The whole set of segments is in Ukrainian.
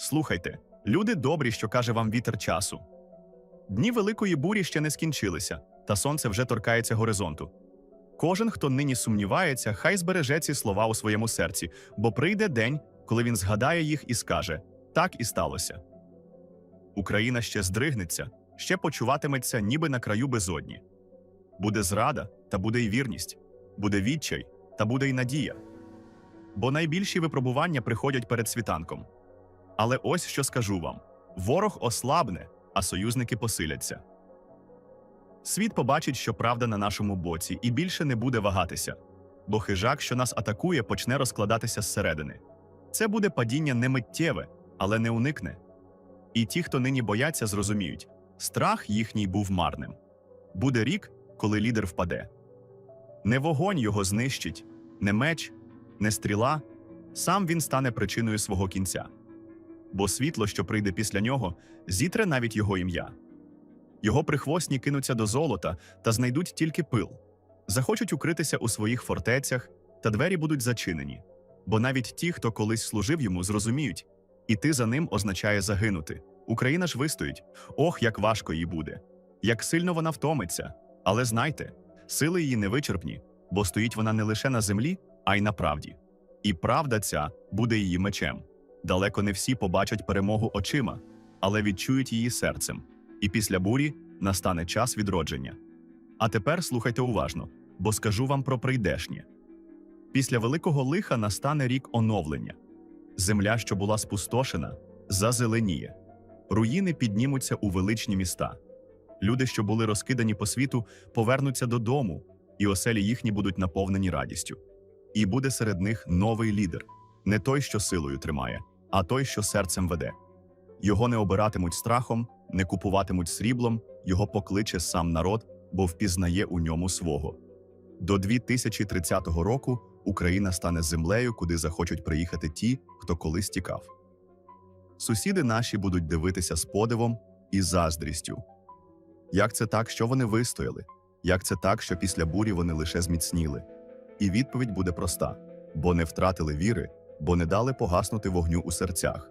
Слухайте, люди добрі, що каже вам вітер часу. Дні великої бурі ще не скінчилися, та сонце вже торкається горизонту. Кожен, хто нині сумнівається, хай збереже ці слова у своєму серці, бо прийде день, коли він згадає їх і скаже: так і сталося. Україна ще здригнеться, ще почуватиметься, ніби на краю безодні. Буде зрада, та буде й вірність, буде відчай, та буде й надія. Бо найбільші випробування приходять перед світанком. Але ось що скажу вам: ворог ослабне, а союзники посиляться. Світ побачить, що правда на нашому боці, і більше не буде вагатися, бо хижак, що нас атакує, почне розкладатися зсередини. Це буде падіння не миттєве, але не уникне. І ті, хто нині бояться, зрозуміють, страх їхній був марним. Буде рік, коли лідер впаде. Не вогонь його знищить, не меч, не стріла, сам він стане причиною свого кінця. Бо світло, що прийде після нього, зітре навіть його ім'я. Його прихвостні кинуться до золота та знайдуть тільки пил, захочуть укритися у своїх фортецях, та двері будуть зачинені. Бо навіть ті, хто колись служив йому, зрозуміють, іти за ним означає загинути. Україна ж вистоїть. Ох, як важко їй буде, як сильно вона втомиться. Але знайте, сили її невичерпні, бо стоїть вона не лише на землі, а й на правді. І правда ця буде її мечем. Далеко не всі побачать перемогу очима, але відчують її серцем. І після бурі настане час відродження. А тепер слухайте уважно, бо скажу вам про прийдешнє. Після великого лиха настане рік оновлення. Земля, що була спустошена, зазеленіє. Руїни піднімуться у величні міста. Люди, що були розкидані по світу, повернуться додому, і оселі їхні будуть наповнені радістю. І буде серед них новий лідер, не той, що силою тримає, а той, що серцем веде. Його не обиратимуть страхом, не купуватимуть сріблом, його покличе сам народ, бо впізнає у ньому свого. До 2030 року Україна стане землею, куди захочуть приїхати ті, хто колись тікав. Сусіди наші будуть дивитися з подивом і заздрістю. Як це так, що вони вистояли? Як це так, що після бурі вони лише зміцніли? І відповідь буде проста: бо не втратили віри, бо не дали погаснути вогню у серцях.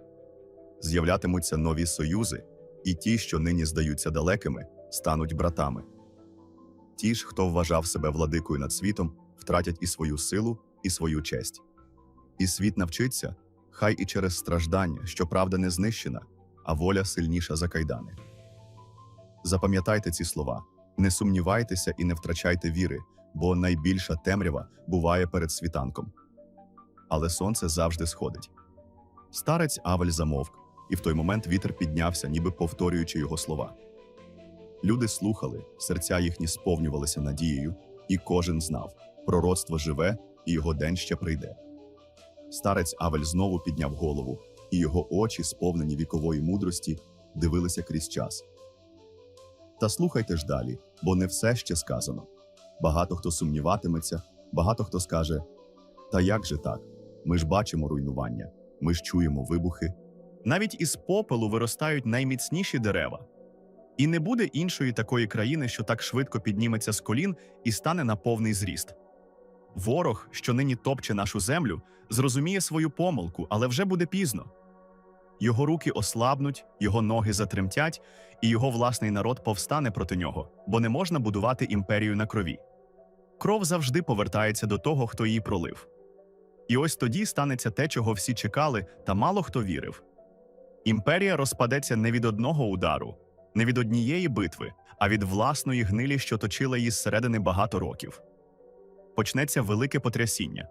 З'являтимуться нові союзи, і ті, що нині здаються далекими, стануть братами. Ті ж, хто вважав себе владикою над світом, втратять і свою силу, і свою честь. І світ навчиться, хай і через страждання, що правда не знищена, а воля сильніша за кайдани. Запам'ятайте ці слова, не сумнівайтеся і не втрачайте віри, бо найбільша темрява буває перед світанком. Але сонце завжди сходить. Старець Авель замовк, і в той момент вітер піднявся, ніби повторюючи його слова. Люди слухали, серця їхні сповнювалися надією, і кожен знав, пророцтво живе, і його день ще прийде. Старець Авель знову підняв голову, і його очі, сповнені вікової мудрості, дивилися крізь час. Та слухайте ж далі, бо не все ще сказано. Багато хто сумніватиметься, багато хто скаже: Та як же так? Ми ж бачимо руйнування, ми ж чуємо вибухи. Навіть із попелу виростають найміцніші дерева. І не буде іншої такої країни, що так швидко підніметься з колін і стане на повний зріст. Ворог, що нині топче нашу землю, зрозуміє свою помилку, але вже буде пізно. Його руки ослабнуть, його ноги затремтять, і його власний народ повстане проти нього, бо не можна будувати імперію на крові. Кров завжди повертається до того, хто її пролив. І ось тоді станеться те, чого всі чекали, та мало хто вірив. Імперія розпадеться не від одного удару, не від однієї битви, а від власної гнилі, що точила її зсередини багато років. Почнеться велике потрясіння.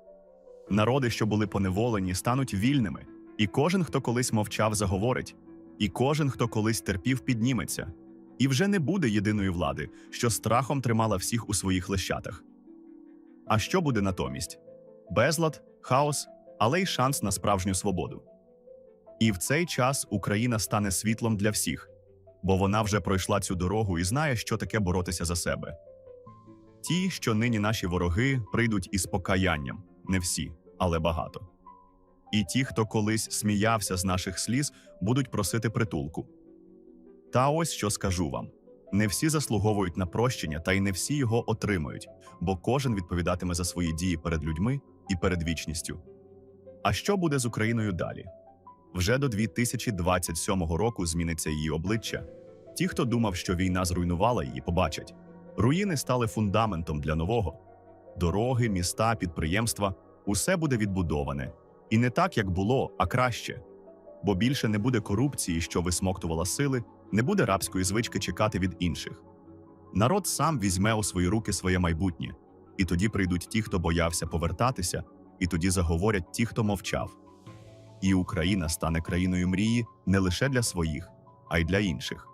Народи, що були поневолені, стануть вільними, і кожен, хто колись мовчав, заговорить, і кожен, хто колись терпів, підніметься. І вже не буде єдиної влади, що страхом тримала всіх у своїх лещатах. А що буде натомість? Безлад, хаос, але й шанс на справжню свободу. І в цей час Україна стане світлом для всіх, бо вона вже пройшла цю дорогу і знає, що таке боротися за себе. Ті, що нині наші вороги, прийдуть із покаянням, не всі, але багато. І ті, хто колись сміявся з наших сліз, будуть просити притулку. Та ось що скажу вам: не всі заслуговують на прощення, та й не всі його отримають, бо кожен відповідатиме за свої дії перед людьми і перед вічністю. А що буде з Україною далі? Вже до 2027 року зміниться її обличчя. Ті, хто думав, що війна зруйнувала її, побачать. Руїни стали фундаментом для нового. Дороги, міста, підприємства усе буде відбудоване. І не так, як було, а краще. Бо більше не буде корупції, що висмоктувала сили, не буде рабської звички чекати від інших. Народ сам візьме у свої руки своє майбутнє, і тоді прийдуть ті, хто боявся повертатися, і тоді заговорять ті, хто мовчав. І Україна стане країною мрії не лише для своїх, а й для інших.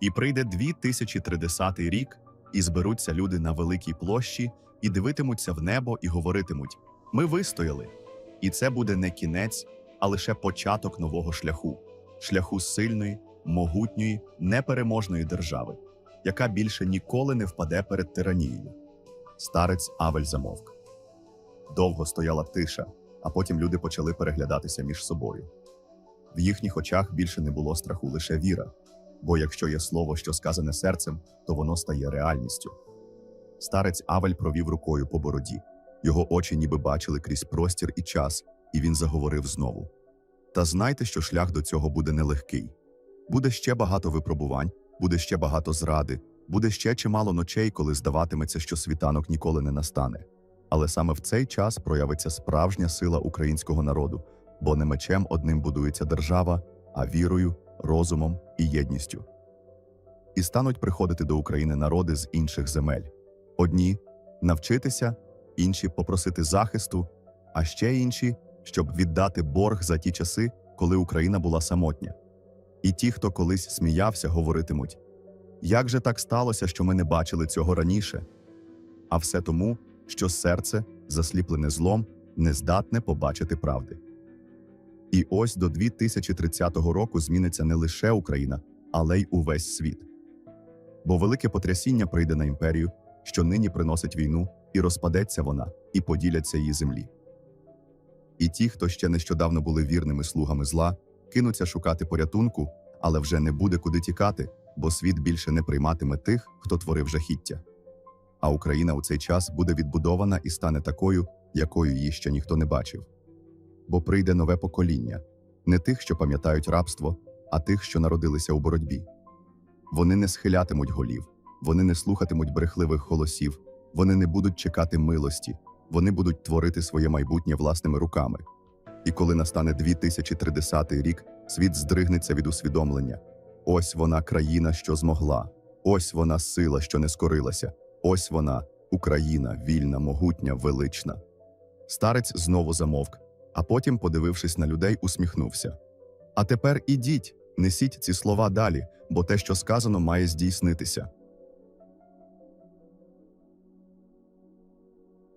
І прийде 2030 рік, і зберуться люди на великій площі, і дивитимуться в небо і говоритимуть: Ми вистояли. І це буде не кінець, а лише початок нового шляху шляху сильної, могутньої, непереможної держави, яка більше ніколи не впаде перед тиранією. Старець Авель замовк. Довго стояла тиша, а потім люди почали переглядатися між собою. В їхніх очах більше не було страху, лише віра. Бо якщо є слово, що сказане серцем, то воно стає реальністю. Старець Авель провів рукою по бороді. Його очі ніби бачили крізь простір і час, і він заговорив знову. Та знайте, що шлях до цього буде нелегкий. Буде ще багато випробувань, буде ще багато зради, буде ще чимало ночей, коли здаватиметься, що світанок ніколи не настане. Але саме в цей час проявиться справжня сила українського народу, бо не мечем одним будується держава, а вірою, розумом і єдністю. І стануть приходити до України народи з інших земель. Одні навчитися, інші попросити захисту, а ще інші, щоб віддати борг за ті часи, коли Україна була самотня. І ті, хто колись сміявся, говоритимуть: як же так сталося, що ми не бачили цього раніше? А все тому, що серце, засліплене злом, не здатне побачити правди. І ось до 2030 року зміниться не лише Україна, але й увесь світ. Бо велике потрясіння прийде на імперію, що нині приносить війну, і розпадеться вона, і поділяться її землі. І ті, хто ще нещодавно були вірними слугами зла, кинуться шукати порятунку, але вже не буде куди тікати, бо світ більше не прийматиме тих, хто творив жахіття. А Україна у цей час буде відбудована і стане такою, якою її ще ніхто не бачив. Бо прийде нове покоління не тих, що пам'ятають рабство, а тих, що народилися у боротьбі. Вони не схилятимуть голів, вони не слухатимуть брехливих голосів, вони не будуть чекати милості, вони будуть творити своє майбутнє власними руками. І коли настане 2030 рік, світ здригнеться від усвідомлення. Ось вона країна, що змогла, ось вона сила, що не скорилася, ось вона Україна, вільна, могутня, велична. Старець знову замовк, а потім, подивившись на людей, усміхнувся. А тепер ідіть, несіть ці слова далі, бо те, що сказано, має здійснитися.